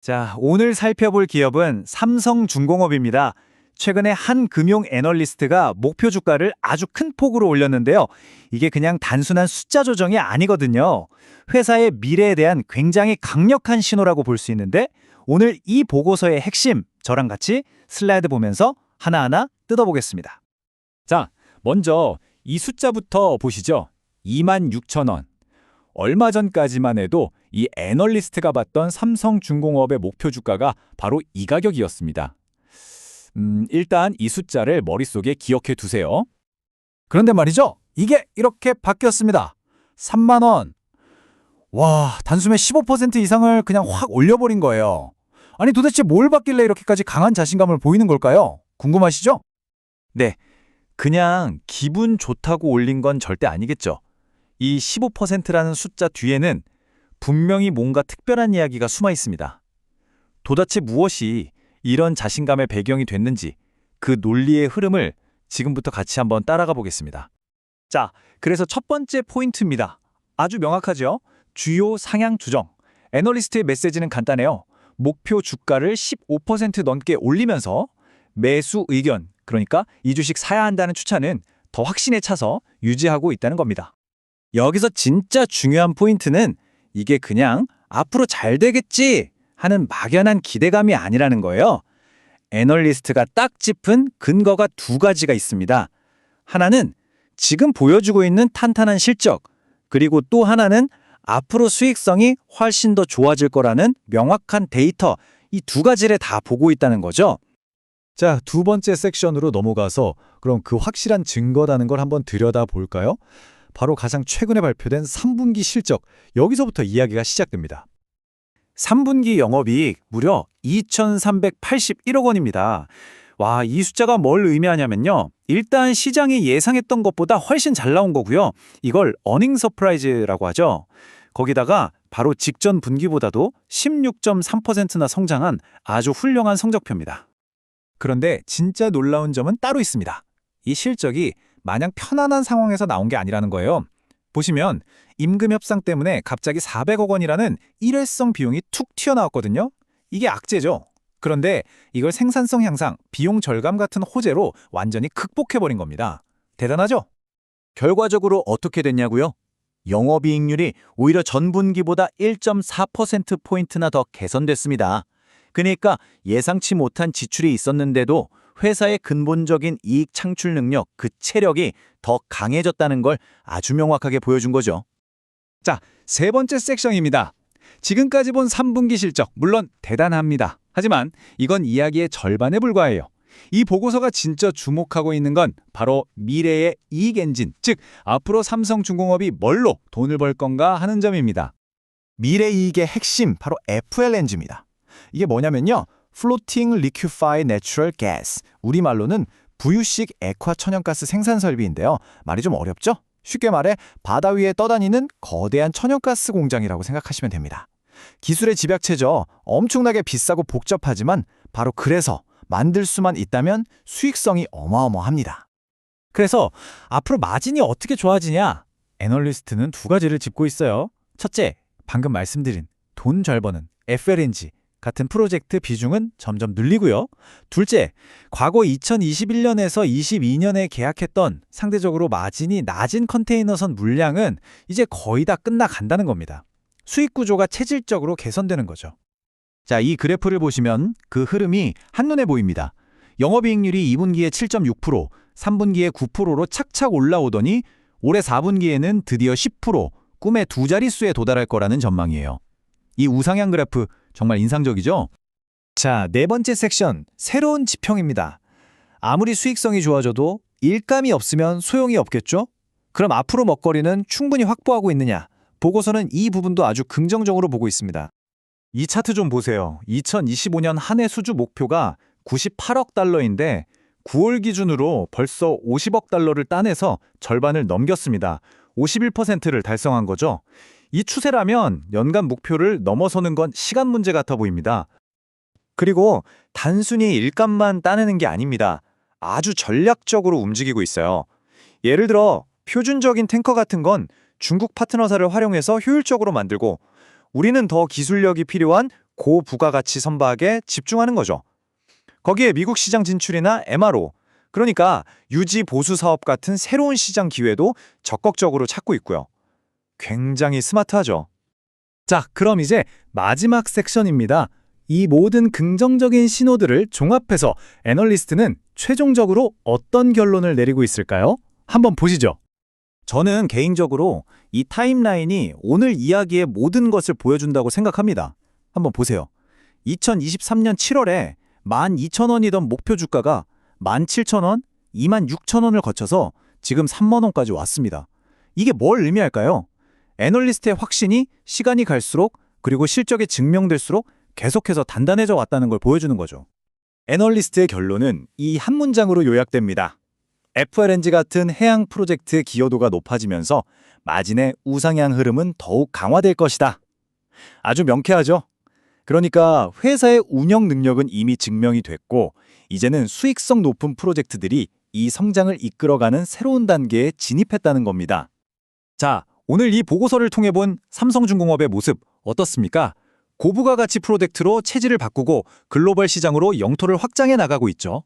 자, 오늘 살펴볼 기업은 삼성중공업입니다. 최근에 한 금융 애널리스트가 목표 주가를 아주 큰 폭으로 올렸는데요. 이게 그냥 단순한 숫자 조정이 아니거든요. 회사의 미래에 대한 굉장히 강력한 신호라고 볼 수 있는데 오늘 이 보고서의 핵심 저랑 같이 슬라이드 보면서 하나하나 뜯어보겠습니다. 자, 먼저 이 숫자부터 보시죠. 26,000원. 얼마 전까지만 해도 이 애널리스트가 봤던 삼성중공업의 목표 주가가 바로 이 가격이었습니다. 음, 일단 이 숫자를 머릿속에 기억해 두세요. 그런데 말이죠. 이게 이렇게 바뀌었습니다. 3만 원. 와, 단숨에 15% 이상을 그냥 확 올려버린 거예요. 아니 도대체 뭘 받길래 이렇게까지 강한 자신감을 보이는 걸까요? 궁금하시죠? 네, 그냥 기분 좋다고 올린 건 절대 아니겠죠. 이 15%라는 숫자 뒤에는 분명히 뭔가 특별한 이야기가 숨어 있습니다. 도대체 무엇이 이런 자신감의 배경이 됐는지 그 논리의 흐름을 지금부터 같이 한번 따라가 보겠습니다. 자, 그래서 첫 번째 포인트입니다. 아주 명확하죠? 주요 상향 조정. 애널리스트의 메시지는 간단해요. 목표 주가를 15% 넘게 올리면서 매수 의견, 그러니까 이 주식 사야 한다는 추천은 더 확신에 차서 유지하고 있다는 겁니다. 여기서 진짜 중요한 포인트는 이게 그냥 앞으로 잘 되겠지 하는 막연한 기대감이 아니라는 거예요. 애널리스트가 딱 짚은 근거가 두 가지가 있습니다. 하나는 지금 보여주고 있는 탄탄한 실적, 그리고 또 하나는 앞으로 수익성이 훨씬 더 좋아질 거라는 명확한 데이터, 이 두 가지를 다 보고 있다는 거죠. 자, 두 번째 섹션으로 넘어가서 그럼 그 확실한 증거라는 걸 한번 들여다 볼까요? 바로 가장 최근에 발표된 3분기 실적, 여기서부터 이야기가 시작됩니다. 3분기 영업이익 무려 2,381억 원입니다. 와, 이 숫자가 뭘 의미하냐면요. 일단 시장이 예상했던 것보다 훨씬 잘 나온 거고요. 이걸 어닝 서프라이즈라고 하죠. 거기다가 바로 직전 분기보다도 16.3%나 성장한 아주 훌륭한 성적표입니다. 그런데 진짜 놀라운 점은 따로 있습니다. 이 실적이 마냥 편안한 상황에서 나온 게 아니라는 거예요. 보시면 임금 협상 때문에 갑자기 400억 원이라는 일회성 비용이 툭 튀어나왔거든요. 이게 악재죠. 그런데 이걸 생산성 향상, 비용 절감 같은 호재로 완전히 극복해버린 겁니다. 대단하죠? 결과적으로 어떻게 됐냐고요? 영업이익률이 오히려 전분기보다 1.4%포인트나 더 개선됐습니다. 그러니까 예상치 못한 지출이 있었는데도 회사의 근본적인 이익 창출 능력, 그 체력이 더 강해졌다는 걸 아주 명확하게 보여준 거죠. 자, 세 번째 섹션입니다. 지금까지 본 3분기 실적, 물론 대단합니다. 하지만 이건 이야기의 절반에 불과해요. 이 보고서가 진짜 주목하고 있는 건 바로 미래의 이익 엔진, 즉 앞으로 삼성중공업이 뭘로 돈을 벌 건가 하는 점입니다. 미래 이익의 핵심 바로 FLNG입니다. 이게 뭐냐면요. Floating Liquefied Natural Gas, 우리말로는 부유식 액화 천연가스 생산 설비인데요. 말이 좀 어렵죠? 쉽게 말해 바다 위에 떠다니는 거대한 천연가스 공장이라고 생각하시면 됩니다. 기술의 집약체죠. 엄청나게 비싸고 복잡하지만 바로 그래서 만들 수만 있다면 수익성이 어마어마합니다. 그래서 앞으로 마진이 어떻게 좋아지냐? 애널리스트는 두 가지를 짚고 있어요. 첫째, 방금 말씀드린 돈 잘 버는 FLNG 같은 프로젝트 비중은 점점 늘리고요. 둘째, 과거 2021년에서 22년에 계약했던 상대적으로 마진이 낮은 컨테이너선 물량은 이제 거의 다 끝나간다는 겁니다. 수익 구조가 체질적으로 개선되는 거죠. 자, 이 그래프를 보시면 그 흐름이 한눈에 보입니다. 영업이익률이 2분기에 7.6%, 3분기에 9%로 착착 올라오더니 올해 4분기에는 드디어 10%, 꿈의 두 자릿수에 도달할 거라는 전망이에요. 이 우상향 그래프 정말 인상적이죠? 자, 네 번째 섹션, 새로운 지평입니다. 아무리 수익성이 좋아져도 일감이 없으면 소용이 없겠죠? 그럼 앞으로 먹거리는 충분히 확보하고 있느냐? 보고서는 이 부분도 아주 긍정적으로 보고 있습니다. 이 차트 좀 보세요. 2025년 한 해 수주 목표가 98억 달러인데 9월 기준으로 벌써 50억 달러를 따내서 절반을 넘겼습니다. 51%를 달성한 거죠. 이 추세라면 연간 목표를 넘어서는 건 시간 문제 같아 보입니다. 그리고 단순히 일감만 따내는 게 아닙니다. 아주 전략적으로 움직이고 있어요. 예를 들어 표준적인 탱커 같은 건 중국 파트너사를 활용해서 효율적으로 만들고 우리는 더 기술력이 필요한 고부가가치 선박에 집중하는 거죠. 거기에 미국 시장 진출이나 MRO, 그러니까 유지 보수 사업 같은 새로운 시장 기회도 적극적으로 찾고 있고요. 굉장히 스마트하죠. 자, 그럼 이제 마지막 섹션입니다. 이 모든 긍정적인 신호들을 종합해서 애널리스트는 최종적으로 어떤 결론을 내리고 있을까요? 한번 보시죠. 저는 개인적으로 이 타임라인이 오늘 이야기의 모든 것을 보여준다고 생각합니다. 한번 보세요. 2023년 7월에 12,000원이던 목표 주가가 17,000원, 26,000원을 거쳐서 지금 3만 원까지 왔습니다. 이게 뭘 의미할까요? 애널리스트의 확신이 시간이 갈수록 그리고 실적에 증명될수록 계속해서 단단해져 왔다는 걸 보여주는 거죠. 애널리스트의 결론은 이 한 문장으로 요약됩니다. FLNG 같은 해양 프로젝트의 기여도가 높아지면서 마진의 우상향 흐름은 더욱 강화될 것이다. 아주 명쾌하죠? 그러니까 회사의 운영 능력은 이미 증명이 됐고 이제는 수익성 높은 프로젝트들이 이 성장을 이끌어가는 새로운 단계에 진입했다는 겁니다. 자, 오늘 이 보고서를 통해 본 삼성중공업의 모습 어떻습니까? 고부가 가치 프로젝트로 체질을 바꾸고 글로벌 시장으로 영토를 확장해 나가고 있죠.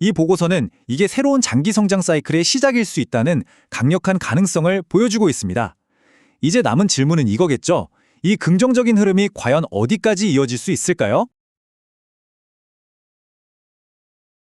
이 보고서는 이게 새로운 장기 성장 사이클의 시작일 수 있다는 강력한 가능성을 보여주고 있습니다. 이제 남은 질문은 이거겠죠. 이 긍정적인 흐름이 과연 어디까지 이어질 수 있을까요?